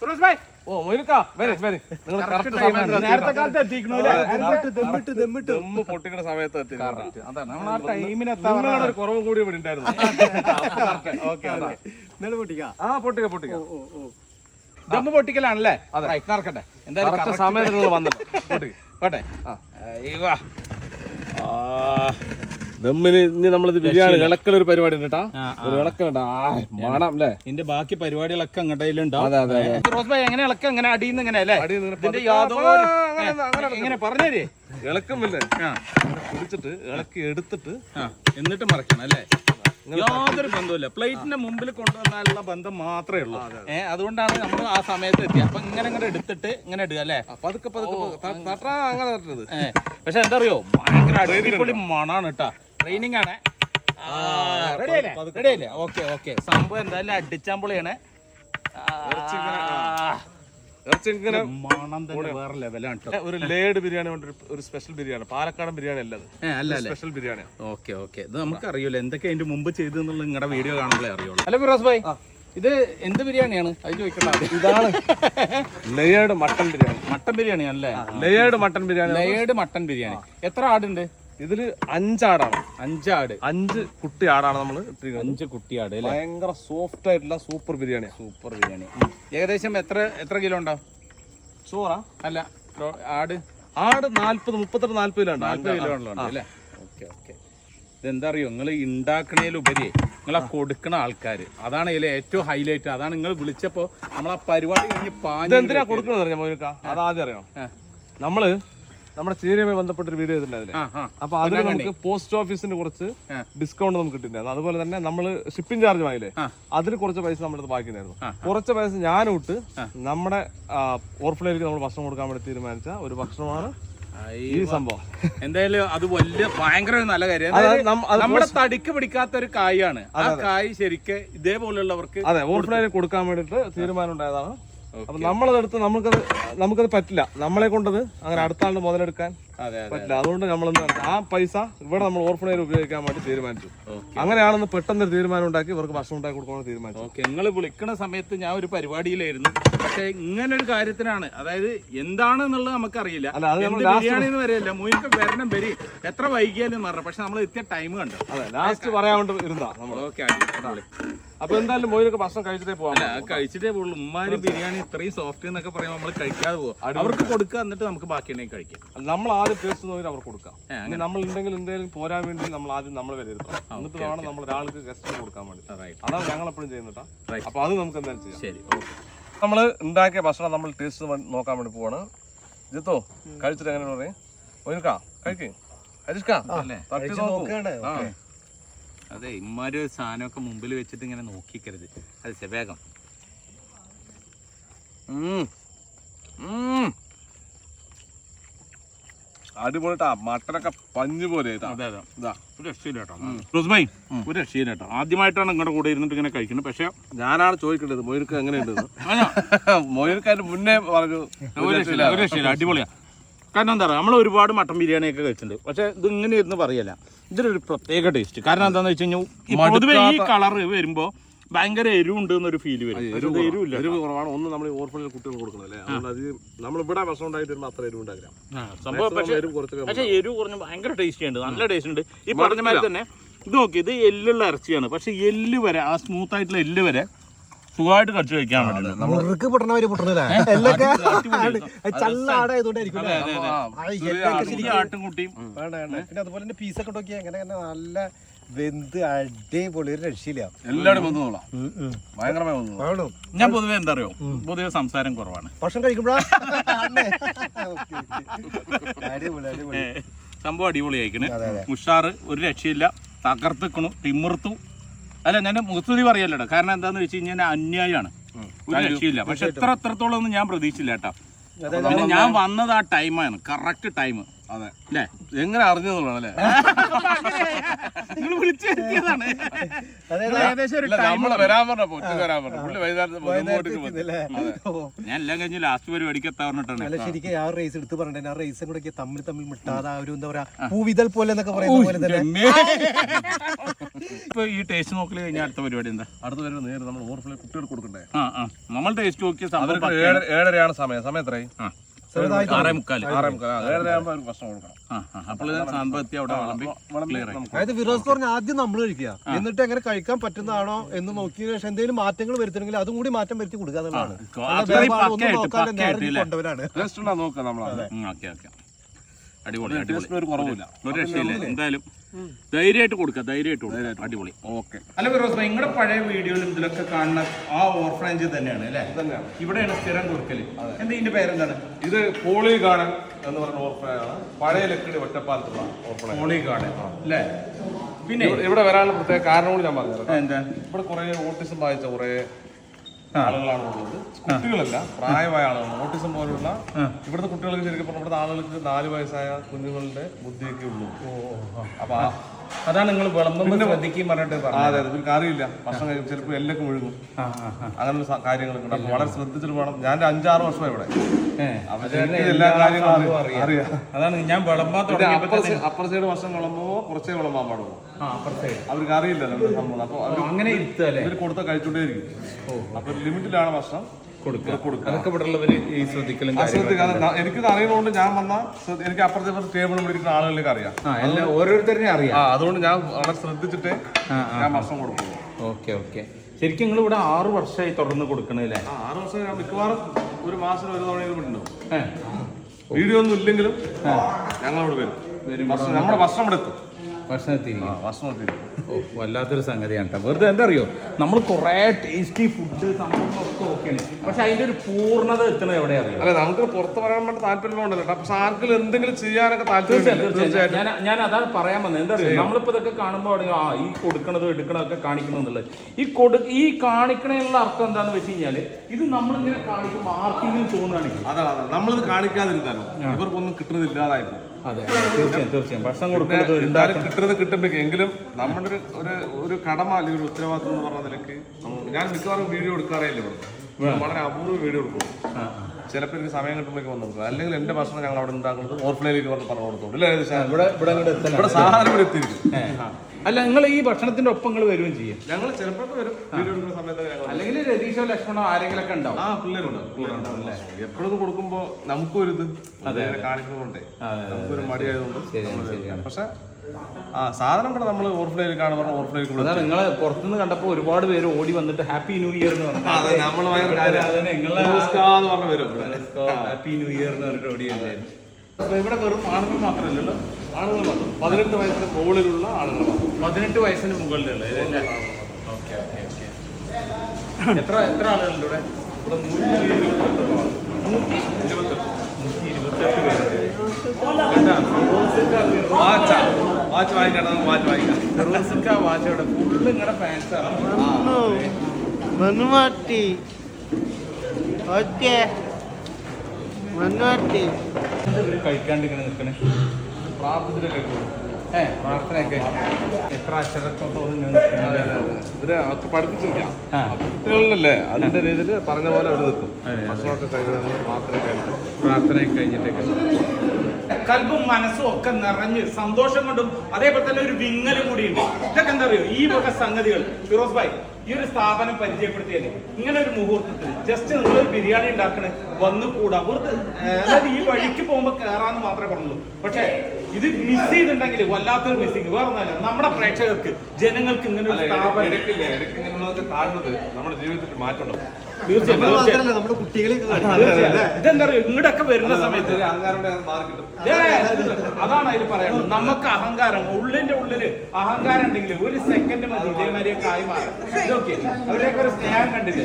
സുരേഷ് ഭായ്. ഓ മൊയിൽക്കാ വരെ വരെ. നിങ്ങൾ കറക്റ്റ് സമയത്ത് നേരത്തെ കാലത്ത് എത്തിക്കണു ദമ്മ് പൊട്ടിക്കുന്ന സമയത്ത് എത്തി അതാണ്. നമ്മൾ ആ ടൈമിന് നിങ്ങളുടെ ഒരു കുറവും കൂടി ഇവിടെ ഉണ്ടായിരുന്നു ഓക്കെ ഇന്നലെ പൊട്ടിക്കാം? ആ പൊട്ടിക്ക പൊട്ടിക്ക. ദമ്മ് പൊട്ടിക്കലാണല്ലേ? അതെ. കറക്കട്ടെ എന്തായാലും കറക്റ്റ് സമയത്ത് നിങ്ങൾ വന്നത്. പൊട്ടിക്ക. പോട്ടെ. ആ. ദമ്മിന് ഇനി നമ്മളിത് ബിരിയാണി ഒരു പരിപാടി ഉണ്ട് കേട്ടാ ഒരു ആ മണം അല്ലേ? ഇതിന്റെ ബാക്കി പരിപാടികളൊക്കെ അങ്ങോട്ടുണ്ടാവും അതെ, അതെ, റോസ് എങ്ങനെ ഇളക്കം? അല്ലേ? ഇതിന്റെ യാതൊരു ഇളക്കുമില്ലേ പിടിച്ചിട്ട് ഇളക്കി. എടുത്തിട്ട് എന്നിട്ട് മറക്കണം അല്ലേ? യാതൊരു ബന്ധമില്ല പ്ലേറ്റിന്റെ മുമ്പിൽ കൊണ്ടുവന്നാലുള്ള ബന്ധം മാത്രമേ ഉള്ളൂ. ഏഹ് അതുകൊണ്ടാണ് നമ്മൾ ആ സമയത്ത് എത്തിയത് അപ്പൊ ഇങ്ങനെ ഇങ്ങനെ എടുത്തിട്ട് ഇങ്ങനെ ഇടുക അല്ലേ? പതുക്കെ പതുക്കെ. അങ്ങനെ പക്ഷെ എന്താ അറിയോ? ഭയങ്കര അടിപൊളി മണാണ് കേട്ടാ ട്രെയിനിങ് ആണ്. റെഡി അല്ലേ? ഓക്കെ ഓക്കെ സംഭവം എന്തായാലും അടിച്ചാൻ പൊളിയാണ് ഇങ്ങനെ മണം തന്നെ വേറെ ലെവലാണ് കേട്ടോ ഒരു ലേഡ് ബിരിയാണി ഒരു- സ്പെഷ്യൽ ബിരിയാണി. പാലക്കാടൻ ബിരിയാണി അല്ല സ്പെഷ്യൽ ബിരിയാണി ഓക്കെ ഓക്കെ ഇത് നമുക്ക് അറിയൂല എന്തൊക്കെ അതിന്റെ മുമ്പ് ചെയ്തു എന്നുള്ള നിങ്ങളുടെ വീഡിയോ കാണുമ്പോഴേ അറിയുള്ളൂ. ഹലോ ഫിറോസ് ഭായ്. ഇത് എന്ത് ബിരിയാണിയാണ്? അത് ചോദിക്കണ്ട. ഇതാണ് layered mutton biryani. Mutton biryani അല്ലേ layered mutton biryani. Layered mutton biryani. എത്ര ആടുണ്ട്? ഇതിൽ അഞ്ചാടാണ്. അഞ്ചാട്. അഞ്ച് കുട്ടി ആടാണ് നമ്മൾ ഇട്ടിരിക്കുന്നത്. അഞ്ച് കുട്ടിയാട് അല്ലേ? ഭയങ്കര സോഫ്റ്റ് ആയിട്ടുള്ള സൂപ്പർ ബിരിയാണി സൂപ്പർ ബിരിയാണി. ഏകദേശം എത്ര എത്ര കിലോ ഉണ്ടാവും? ചോറാ? അല്ല ആട്? ആട് നാല്പത് മുപ്പത്തെട്ട് കിലോ നാൽപ്പത് കിലോ ഉള്ളത് അല്ലേ? Okay okay. ഇതെന്താ അറിയോ നിങ്ങൾ ഉണ്ടാക്കണേലുപരി നിങ്ങൾ ആ. കൊടുക്കണ ആൾക്കാർ അതാണ് ഇതിലെ ഏറ്റവും ഹൈലൈറ്റ് അതാണ് നിങ്ങൾ വിളിച്ചപ്പോൾ നമ്മൾ ആ പരിപാടി കഴിഞ്ഞ് പാഞ്ഞ് ഇതെന്തിനാ കൊടുക്കണമെന്ന് അറിയാം മോനിക്ക? അത് ആദ്യം അറിയാം നമ്മൾ നമ്മുടെ ചീരയുമായി ബന്ധപ്പെട്ടൊരു വീഡിയോ ചെയ്തിട്ടുണ്ടായിരുന്നു അപ്പൊ അതിൽ നമുക്ക് പോസ്റ്റ് ഓഫീസിന് കുറച്ച് ഡിസ്കൗണ്ട് നമുക്ക് കിട്ടിയിട്ടുണ്ടായിരുന്നു. അതുപോലെ തന്നെ നമ്മൾ ഷിപ്പിംഗ് ചാർജ് വാങ്ങില്ലേ അതിന് അതിൽ കുറച്ച് പൈസ നമ്മുടെ ബാക്കി ബാക്കിയുണ്ടായിരുന്നു. കുറച്ച് പൈസ ഞാനോട്ട് നമ്മുടെ ഓർഫിലേക്ക് നമ്മൾ ഭക്ഷണം കൊടുക്കാൻ വേണ്ടി തീരുമാനിച്ച ഒരു ഭക്ഷണമാണ് ഈ സംഭവം. എന്തായാലും അത് വലിയ ഭയങ്കര നല്ല കാര്യം. നമ്മുടെ തടിക്ക് പിടിക്കാത്ത ഒരു കായാണ്. ആ കായ് ശരിക്ക് ഇതേപോലുള്ളവർക്ക് അതെ ഓർഫിലേക്ക് കൊടുക്കാൻ വേണ്ടിട്ട് തീരുമാനം ഉണ്ടായതാണ്. അപ്പൊ നമ്മളതെടുത്ത് നമുക്കത് നമുക്കത് പറ്റില്ല. നമ്മളെ കൊണ്ടത് അങ്ങനെ അടുത്ത ആളുടെ മുതലെടുക്കാൻ പറ്റില്ല. അതുകൊണ്ട് നമ്മൾ ആ പൈസ ഇവിടെ നമ്മൾ ഓർഫിനേജ് ഉപയോഗിക്കാൻ വേണ്ടി തീരുമാനിച്ചു. അങ്ങനെയാണെന്ന് പെട്ടെന്ന് ഒരു തീരുമാനം ഉണ്ടാക്കി ഇവർക്ക് ഭക്ഷണം ഉണ്ടാക്കി കൊടുക്കാൻ തീരുമാനിച്ചു. നിങ്ങൾ വിളിക്കുന്ന സമയത്ത് ഞാൻ ഒരു പരിപാടിയിലായിരുന്നു. പക്ഷെ ഇങ്ങനെ ഒരു കാര്യത്തിനാണ്. അതായത് എന്താണെന്നുള്ളത് നമുക്കറിയില്ല. ബിരിയാണി എന്ന് വരെയല്ല മുയിക്ക് വരണം വരി. എത്ര വൈകിയാലും പറഞ്ഞു പക്ഷെ നമ്മൾ എത്തിയ ടൈം കണ്ടു. അതെ ലാസ്റ്റ് പറയാൻ വേണ്ടി ഇരുന്നാ നമ്മൾ ഓക്കെ അപ്പൊ എന്തായാലും മോയിലൊക്കെ ഭക്ഷണം കഴിച്ചിട്ടേ പോവാം കഴിച്ചിട്ടേ പോകുള്ളൂ ഉമ്മാര് ബിരിയാണി ഇത്രയും സോഫ്റ്റ് എന്നൊക്കെ പറയുമ്പോൾ നമ്മൾ കഴിക്കാതെ പോകും അവർക്ക് കൊടുക്കുക എന്നിട്ട് നമുക്ക് ബാക്കി ഉണ്ടെങ്കിൽ കഴിക്കാം. നമ്മൾ ആദ്യം ടേസ്റ്റ് നോക്കി അവർക്ക് കൊടുക്കാം. അങ്ങനെ. നമ്മൾ എന്തെങ്കിലും എന്തെങ്കിലും പോരാൻ വേണ്ടി നമ്മൾ ആദ്യം നമ്മൾ വിലയിരുത്തണം എന്നിട്ട് വേണം നമ്മൾ ഒരാൾക്ക് ഗസ്റ്റ് കൊടുക്കാൻ വേണ്ടി. റൈറ്റ് അതാണ് ഞങ്ങൾ എപ്പോഴും ചെയ്യുന്നട്ടാ Right. അപ്പൊ അത് നമുക്ക് എന്തായാലും ചെയ്യാം. ശരി ഓക്കെ. നമ്മൾ ഉണ്ടാക്കിയ ഭക്ഷണം നമ്മൾ ടേസ്റ്റ് നോക്കാൻ വേണ്ടി പോവാണ്. ജിത്തോ കഴിച്ചിട്ട് എങ്ങനെയാണ് പറയും ഒരിക്കാ കഴിക്കേ. ഹരിഷ്കാ അല്ലേ? തട്ടി നോക്കൂ. നോക്കാണ് ആ. അതെ ഇമ്മാര് സാധനമൊക്കെ മുമ്പിൽ വെച്ചിട്ട് ഇങ്ങനെ നോക്കിക്കരുത്. അത് സെവേഗം വേഗം. ഉം. ഉം. അടിപൊളിട്ടാ മട്ടനൊക്കെ പഞ്ഞു പോലെ ഇതാ. അതെ അതെ. ഇതാ. ഒരു രക്ഷയില്ല കേട്ടോ റോസ്മൈ ഒരു രക്ഷയില്ല കേട്ടോ ആദ്യമായിട്ടാണ് നിങ്ങളുടെ കൂടെ ഇരുന്നിട്ട് ഇങ്ങനെ കഴിക്കുന്നത് പക്ഷെ ഞാനാണ് ചോദിക്കേണ്ടത് മൊയർക്ക് എങ്ങനെയുണ്ട് മൊയ്ക്ക് അതിന് മുന്നേ പറഞ്ഞു ഒരു രക്ഷയില്ല ഒരു രക്ഷയില്ല. അടിപൊളിയാ. കാരണം എന്താ പറയുക നമ്മൾ ഒരുപാട് മട്ടൻ ബിരിയാണി ഒക്കെ കഴിച്ചിട്ടുണ്ട്. പക്ഷെ ഇത് ഇങ്ങനെ ഇരുന്ന് പറയല്ല. ഇതിനൊരു പ്രത്യേക ടേസ്റ്റ് കാരണം എന്താണെന്ന് വെച്ച് കഴിഞ്ഞാൽ ഈ പൊതുവെ ഈ കളർ വരുമ്പോൾ ഭയങ്കര എരിവുണ്ട് എന്നൊരു ഫീൽ വരും. എരിവില്ല. എരിവ് കുറവാണ്. ഒന്ന് നമ്മൾ ഓർഫനിൽ ഓർഫണിൽ കുട്ടികൾ കൊടുക്കണല്ലേ അതുകൊണ്ട് അത് നമ്മൾ ഇവിടെ ഭക്ഷണം ഉണ്ടായിട്ട് വരുമ്പോൾ അത്ര എരിവ് ഉണ്ടാകില്ല. സംഭവം പക്ഷേ എരിവ് കുറച്ച് പക്ഷെ എരിവ് കുറഞ്ഞ് ഭയങ്കര ടേസ്റ്റി ഉണ്ട്. നല്ല ടേസ്റ്റ് ഉണ്ട്. ഈ പറഞ്ഞ മാതിരി തന്നെ ഇത് നോക്കി ഇത് എല്ലുള്ള ഇറച്ചിയാണ്. പക്ഷെ എല്ല് വരെ ആ സ്മൂത്ത് ആയിട്ടുള്ള എല്ല് വരെ സുഖമായിട്ട് കടിച്ചു കഴിക്കാൻ വേണ്ടി മുറുക്ക് പൊട്ടണവര് പൊട്ടണല്ലേ? എല്ലൊക്കെ പിന്നെ അതുപോലെ തന്നെ പീസൊക്കെ നോക്കിയാൽ അങ്ങനെ അങ്ങനെ നല്ല വെന്ത് അടിപൊളി ഒരു രക്ഷയില്ല. എല്ലാവരും വന്നു നോളാം. ഭയങ്കരമായി വന്നു ഞാൻ പൊതുവെ എന്താ അറിയോ? പൊതുവെ സംസാരം കുറവാണ്. ഭക്ഷണം കഴിക്കുമ്പോഴാ? അടിപൊളി അടിപൊളി. സംഭവം അടിപൊളി. ഉഷാറ് ഒരു രക്ഷയില്ല. തകർത്തിക്കണു തിമിർത്തു. അല്ല ഞാൻ മുസ്തുതി പറയല്ലോ കാരണം എന്താന്ന് വെച്ച് കഴിഞ്ഞാൽ അന്യായമാണ് ഒരു രക്ഷയില്ല. പക്ഷെ എത്ര എത്രത്തോളം ഒന്നും ഞാൻ പ്രതീക്ഷിച്ചില്ല കേട്ടോ. പിന്നെ ഞാൻ വന്നത് ആ ടൈമാണ് കറക്റ്റ് ടൈം അതെ. അല്ലേ എങ്ങനെ അറിഞ്ഞെന്നുള്ളതാണ് ഞാൻ എല്ലാം കഴിഞ്ഞ് ലാസ്റ്റ് പരിപാടിക്ക് എത്താൻ പറഞ്ഞിട്ടാണ്. അല്ല ശരിക്കും ആ റേസ് എടുത്ത് പറഞ്ഞിട്ട് ആ റേസും കൂടെ തമ്മിൽ തമ്മിൽ മുട്ടാതെ ആ ഒരു എന്താ പറയാ പൂവിതൽ പോലെ എന്നൊക്കെ പറയുന്ന പോലെ തന്നെ. ഇപ്പൊ ഈ ടേസ്റ്റ് നോക്കൽ കഴിഞ്ഞാൽ അടുത്ത പരിപാടി എന്താ? അടുത്ത വരുമ്പോൾ നേരെ നമ്മൾ ഓവർഫ്ലോ കുട്ടികൾ കൊടുക്കണ്ടേ? ആ ആ. നമ്മൾ ടേസ്റ്റ് നോക്കിയ പക്കയാണ്. ഏഴരയാണ് സമയം. സമയം എത്രയായി? ആറേ ആറേ മുക്കാൽ ഭക്ഷണം കൊടുക്കണം. അപ്പോൾ അവിടെ അതായത് ഫിറോസ് പറഞ്ഞ ആദ്യം നമ്മൾ കഴിക്കുക എന്നിട്ട് എങ്ങനെ കഴിക്കാൻ പറ്റുന്നതാണോ എന്ന് നോക്കിയ ശേഷം എന്തെങ്കിലും മാറ്റങ്ങൾ വരുത്തണമെങ്കിൽ അതും കൂടി മാറ്റം വരുത്തി കൊടുക്കുക എന്നുള്ളതാണ്. അടിപൊളി ഒരു കുറവില്ല ഒരു രക്ഷയില്ല. എന്തായാലും ധൈര്യമായിട്ട് കൊടുക്കുക ധൈര്യമായിട്ട് കൊടുക്കുക അടിപൊളി. ഓക്കെ. അല്ല ഫിറോസ് നിങ്ങളുടെ പഴയ വീഡിയോയിലും ഇതിലൊക്കെ കാണുന്ന ആ ഓർഫനേജ് തന്നെയാണ് അല്ലേ? തന്നെയാണ്. ഇവിടെയാണ് സ്ഥിരം കൊടുക്കൽ എന്താ ഇതിന്റെ പേരെന്താണ്? ഇത് പോളി ഗാർഡൻ എന്ന് പറഞ്ഞ ഓർഫനാണ് പഴയ ലക്കിടി ഒറ്റപ്പാലത്തുള്ള ഓർഫനേജ് പോളി ഗാർഡൻ അല്ലേ? പിന്നെ ഇവിടെ വരാനുള്ള പ്രത്യേക കാരണം കൂടി ഞാൻ പറഞ്ഞത് എന്താ? ഇവിടെ കുറെ ഓട്ടിസം ബാധിച്ച കുറെ ആളുകളാണ് ഉള്ളത് കുട്ടികളല്ല പ്രായമായ ആളുകളാണ്. ഓട്ടിസം പോലുള്ള ഇവിടുത്തെ കുട്ടികൾക്ക് ശരിക്കും പറഞ്ഞാൽ ഇവിടുത്തെ ആളുകൾക്ക് നാല് വയസ്സായ കുഞ്ഞുങ്ങളുടെ ബുദ്ധിയൊക്കെ ഉള്ളൂ. അപ്പൊ അതാണ് നിങ്ങൾ വിളമ്പുമ്പോൾ ശ്രദ്ധിക്കും പറഞ്ഞിട്ട് അതെ അതെ. പിന്നെ അറിയില്ല ഭക്ഷണം കഴിക്കും. ചിലപ്പോൾ എല്ലൊക്കെ ഒഴുകും അങ്ങനെയുള്ള കാര്യങ്ങളൊക്കെ ഉണ്ട്. അപ്പൊ വളരെ ശ്രദ്ധിച്ചിട്ട് വേണം ഞാൻ അഞ്ചാറ് വർഷമായി ഇവിടെ. എല്ലാ കാര്യങ്ങളും അറിയാം. അതാണ് ഞാൻ വിളമ്പാത്ത വർഷം അപ്പുറ സൈഡ് ഭക്ഷണം വിളമ്പോ കുറച്ചേ വിളമ്പാൻ പാടുള്ളൂ. അവർക്ക് അറിയില്ല നമ്മുടെ സംഭവം. അപ്പൊ അങ്ങനെ ഇവർ കൊടുത്ത കഴിച്ചുകൊണ്ടേയിരിക്കും. അപ്പൊ ലിമിറ്റിലാണ് ഭക്ഷണം. എനിക്കിത് അറിയുന്നതുകൊണ്ട് ഞാൻ വന്ന എനിക്ക് അപ്പുറത്തെ ടേബിൾ ഇരിക്കുന്ന ആളുകളിലേക്ക് അറിയാം. ഓരോരുത്തരെയും അറിയാം. അതുകൊണ്ട് ഞാൻ വളരെ ശ്രദ്ധിച്ചിട്ട് ഞാൻ ഭക്ഷണം കൊടുക്കും. Okay okay. ശരിക്കും നിങ്ങൾ ഇവിടെ ആറു വർഷമായി തുടർന്ന് കൊടുക്കണല്ലേ ആറു വർഷം ഞാൻ മിക്കവാറും ഒരു മാസം ഒരു തവണ ഉണ്ടാവും വീഡിയോ ഒന്നും ഇല്ലെങ്കിലും ഞങ്ങളോട് വരും. നമ്മുടെ ഭക്ഷണം ഇവിടെ എത്തും. ഭക്ഷണത്തിൽ ആ ഭക്ഷണം എത്തിക്കും ഓ വല്ലാത്തൊരു സംഗതിയാണ് കേട്ടോ വെറുതെ എന്താ അറിയോ നമ്മൾ കുറേ ടേസ്റ്റി ഫുഡ് സംഭവങ്ങളൊക്കെ ഓക്കെയാണ് പക്ഷെ അതിന്റെ ഒരു പൂർണത എത്തണത് എവിടെ അറിയോ അല്ല നമുക്ക് പുറത്ത് പറയാൻ വേണ്ടി താല്പര്യമുണ്ടല്ലോ പക്ഷെ ആർക്കും എന്തെങ്കിലും ചെയ്യാനൊക്കെ താല്പര്യം ഞാൻ ഞാൻ അതാണ് പറയാൻ വന്നത് എന്താ അറിയാം നമ്മളിപ്പോ ഇതൊക്കെ കാണുമ്പോൾ ആ ഈ കൊടുക്കണതും എടുക്കണതൊക്കെ കാണിക്കണം എന്നുള്ളത്. ഈ കൊടു ഈ കാണിക്കണതിനുള്ള അർത്ഥം എന്താന്ന് വെച്ച് കഴിഞ്ഞാൽ ഇത് നമ്മളിങ്ങനെ കാണിക്കുമ്പോൾ ആർക്കെങ്കിലും തോന്നുകയാണെങ്കിൽ അതാണ് നമ്മളിത് കാണിക്കാതിരുന്നാലും ഇവർക്കൊന്നും കിട്ടുന്നത് ഇല്ലാതായിപ്പോ അതെ തീർച്ചയായും തീർച്ചയായും. ഭക്ഷണം കൊടുക്കുന്നത് എന്തായാലും കിട്ടുന്നത് കിട്ടുമ്പോൾ എങ്കിലും നമ്മുടെ ഒരു ഒരു ഒരു കടമ അല്ലെങ്കിൽ ഒരു ഉത്തരവാദിത്വം എന്ന് പറഞ്ഞ നിലയ്ക്ക് ഞാൻ മിക്കവാറും വീഡിയോ എടുക്കാറേ ഇല്ല ഇവിടെ വളരെ അപൂർവ വീഡിയോ എടുക്കും. ചിലപ്പോൾ എനിക്ക് സമയം കിട്ടുമ്പോഴേക്ക് വന്നു കൊടുക്കും അല്ലെങ്കിൽ എന്റെ ഭക്ഷണം ഞങ്ങൾ അവിടെ ഉണ്ടാക്കുന്നത് ഓർഫിലേക്ക് പറഞ്ഞ് പറഞ്ഞു കൊടുത്തോളൂ. ഇവിടെ ഇവിടെ സാധനം ഇവിടെ എത്തിയിരിക്കും. അല്ല നിങ്ങൾ ഈ ഭക്ഷണത്തിന്റെ ഒപ്പം നിങ്ങൾ വരികയും ചെയ്യും. ഞങ്ങൾ വരും. വീഡിയോ എടുക്കുന്ന സമയത്ത് ഞങ്ങൾ അല്ലെങ്കിൽ രതീഷോ ലക്ഷ്മണോ ആരെങ്കിലും ഒക്കെ ഉണ്ടാവും. ആ എപ്പോഴും കൊടുക്കുമ്പോ നമുക്കൊരു ഇത് കാണിക്കുന്നതുകൊണ്ടേ നമുക്കൊരു മടിയായതുകൊണ്ട്. പക്ഷെ ആ സാധനം കൂടെ നമ്മൾ ഓർഫിലേക്ക് കാണുന്ന ഓർഫിലേക്ക് അതാണ് നിങ്ങളെ പുറത്തുനിന്ന് കണ്ടപ്പോൾ ഒരുപാട് പേര് ഓടി വന്നിട്ട് ഹാപ്പി ന്യൂ ഇയർ എന്ന് പറഞ്ഞു അതെ നമ്മൾ അതെ ഹാപ്പി ന്യൂ ഇയർ എന്ന് പറഞ്ഞിട്ട് ഓടി അപ്പൊ ഇവിടെ വെറും ആണുങ്ങൾ മാത്രമല്ലല്ലോ. ആളുകൾ മാത്രം. പതിനെട്ട് വയസ്സിന് മുകളിലുള്ള ആളുകൾ മാത്രം. പതിനെട്ട് വയസ്സിന് മുകളിലുള്ള ഓക്കേ ഓക്കെ എത്ര എത്ര ആളുകളുണ്ട് ഇവിടെ? ഇവിടെ നൂറ്റി ഇരുപത്തെട്ട് ആൾ. നൂറ്റി ഇരുപത്തെട്ട് നൂറ്റി ഇരുപത്തെട്ട് പേരുണ്ട് വാച്ച വാച്ച് വാങ്ങിക്കണം നമുക്ക് വാച്ച് വാങ്ങിക്കാം ഫിറോസിക്ക വാച്ചയുടെ ഫുള്ള് നിങ്ങളുടെ ഫാൻസാണ് മനുമാട്ടി ഓക്കെ. മനുമാട്ടി കഴിക്കാണ്ടിങ്ങനെ നിൽക്കണേ ഏ പ്രാർത്ഥനയൊക്കെ. എത്ര അവർക്ക് പഠിപ്പിച്ചിരിക്കാം. കുട്ടികളിലല്ലേ അതിന്റെ രീതിയിൽ പറഞ്ഞ പോലെ അവർ നിൽക്കും. ഭക്ഷണമൊക്കെ കഴിഞ്ഞിട്ട് പ്രാർത്ഥനയൊക്കെ കഴിഞ്ഞിട്ടൊക്കെ കൽബും മനസ്സും ഒക്കെ നിറഞ്ഞ് സന്തോഷം കൊണ്ടും അതേപോലെ തന്നെ ഒരു വിങ്ങലും കൂടി ഉണ്ട്. ഇതൊക്കെ എന്താ അറിയോ? ഈ വക സംഗതികൾ. ഫിറോസ് ഭായ് ഈ ഒരു സ്ഥാപനം പരിചയപ്പെടുത്തിയത് ഇങ്ങനെ ഒരു മുഹൂർത്തത്തിൽ ജസ്റ്റ് നിങ്ങൾ ഒരു ബിരിയാണി ഉണ്ടാക്കണേ വന്നു കൂടാ. വെറുതെ അതായത് ഈ വഴിക്ക് പോകുമ്പോൾ കയറാന്ന് മാത്രമേ പറഞ്ഞുള്ളൂ. പക്ഷേ ഇത് മിസ് ചെയ്തിട്ടുണ്ടെങ്കിൽ വല്ലാത്തൊരു മിസ്സിങ് വേറെ ഒന്നല്ല നമ്മുടെ പ്രേക്ഷകർക്ക് ജനങ്ങൾക്ക് ഇങ്ങനെ ഒരു സ്ഥാപനം ഇങ്ങനെയുള്ളതൊക്കെ കാണുന്നത് നമ്മുടെ ജീവിതത്തിൽ മാറ്റമുണ്ടാവും ഇതെന്താ ഇങ്ങോട്ടൊക്കെ വരുന്ന സമയത്ത് അതാണ് അതിൽ പറയുന്നത്. നമുക്ക് അഹങ്കാരം ഉള്ളിന്റെ ഉള്ളിൽ അഹങ്കാരം ഉണ്ടെങ്കിൽ ഒരു സെക്കൻഡ് മതി ഇതേമാരിയൊക്കെ ആയി മാറും. ഇതൊക്കെ അവരെയൊക്കെ ഒരു സ്നേഹം കണ്ടില്ലേ?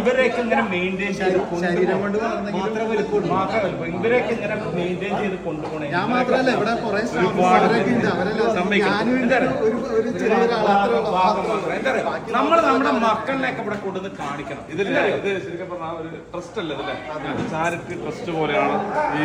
ഇവരെയൊക്കെ ഇങ്ങനെ മെയിന്റെയിൻ ചെയ്ത് ശരീരം കൊണ്ട് വളർന്നെങ്കിലും മാത്രം വലുപ്പം മാത്രം വലുപ്പം. ഇവരെയൊക്കെ ഇങ്ങനെ മെയിന്റെയിൻ ചെയ്ത് കൊണ്ടുപോകണേ. ഞാൻ മാത്രമല്ല ഇവിടെ കുറെ നമ്മൾ നമ്മുടെ മക്കളിനെയൊക്കെ ഇവിടെ കൊണ്ടുവന്ന് കാണിക്കണം. ഇതില്ല ഇത് ശരിക്കും പറഞ്ഞാൽ ഒരു ട്രസ്റ്റ് അല്ല ഇതില്ലേ ചാരിറ്റി ട്രസ്റ്റ് പോലെയാണ് ഈ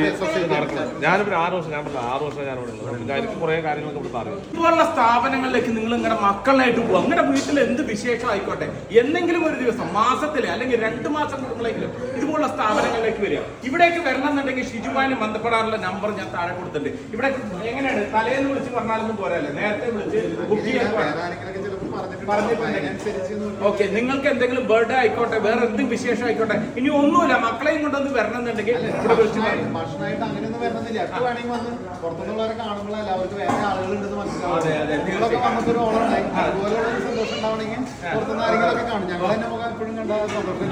നടക്കുന്നത്. ഞാനിപ്പോ ഒരു ആറ് വർഷം ഞാൻ പറഞ്ഞ ആറ് വർഷം ഞാൻ ഇവിടെ ഉള്ളത്. എനിക്ക് കുറെ കാര്യങ്ങളൊക്കെ ഇവിടെ അറിയാം ഇതുപോലുള്ള സ്ഥാപനങ്ങളിലേക്ക് നിങ്ങൾ നിങ്ങളുടെ മക്കളായിട്ട് പോകും നിങ്ങളുടെ വീട്ടിൽ എന്ത് വിശേഷം ആയിക്കോട്ടെ? എന്തെങ്കിലും ഒരു ദിവസം മാസത്തിൽ അല്ലെങ്കിൽ രണ്ട് മാസം കൂടുമ്പോഴെങ്കിലും ഇതുപോലുള്ള സ്ഥാപനങ്ങളിലേക്ക് വരിക. ഇവിടേക്ക് വരണം എന്നുണ്ടെങ്കിൽ ഷിജുമാനും ബന്ധപ്പെടാനുള്ള നമ്പർ ഞാൻ താഴെ കൊടുത്തിട്ടുണ്ട്. ഇവിടെ എങ്ങനെയാണ്? തലേന്ന് വിളിച്ച് പറഞ്ഞാലൊന്നും പോരല്ലേ? നേരത്തെ വിളിച്ച് ബുക്ക് ചെയ്യാൻ ഓക്കെ നിങ്ങൾക്ക് എന്തെങ്കിലും ബർത്ത്ഡേ ആയിക്കോട്ടെ വേറെ എന്ത് വിശേഷം ആയിക്കോട്ടെ ഇനി ഒന്നുമില്ല മക്കളെയും കൊണ്ടൊന്ന് വരണം എന്നുണ്ടെങ്കിൽ ഇവിടെ അങ്ങനെ ഒന്നും ഭക്ഷണമായിട്ട് അങ്ങനെയൊന്നും വരണമെന്നില്ല എപ്പോ വേണമെങ്കിൽ വന്ന് പുറത്തുനിന്നുള്ളവരെ കാണുമ്പോഴല്ല അവർക്ക് വേറെ ആളുകളുണ്ടെന്ന് മനസ്സിലാവും അതെ, നിങ്ങളൊക്കെ ഒരു ഓളം അതുപോലെ അതുപോലെയുള്ള സന്തോഷം ഉണ്ടാവണമെങ്കിൽ പുറത്തുനിന്ന് ആരെങ്കിലുമൊക്കെ കാണും. ഞങ്ങൾ തന്നെ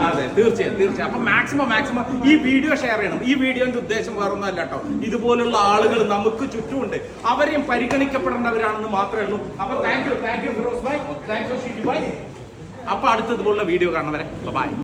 അതെ തീർച്ചയായും തീർച്ചയായും. അപ്പൊ മാക്സിമം മാക്സിമം ഈ വീഡിയോ ഷെയർ ചെയ്യണം. ഈ വീഡിയോന്റെ ഉദ്ദേശം വേറൊന്നും അല്ല കേട്ടോ. ഇതുപോലുള്ള ആളുകൾ നമുക്ക് ചുറ്റുമുണ്ട്. അവരെയും പരിഗണിക്കപ്പെടേണ്ടവരാണെന്ന് മാത്രമേ ഉള്ളൂ. അപ്പൊ thank you thank you Firoz bhai thank you Shiju bhai അപ്പൊ അടുത്തതുപോലുള്ള വീഡിയോ കാണുന്നവരെ ബൈ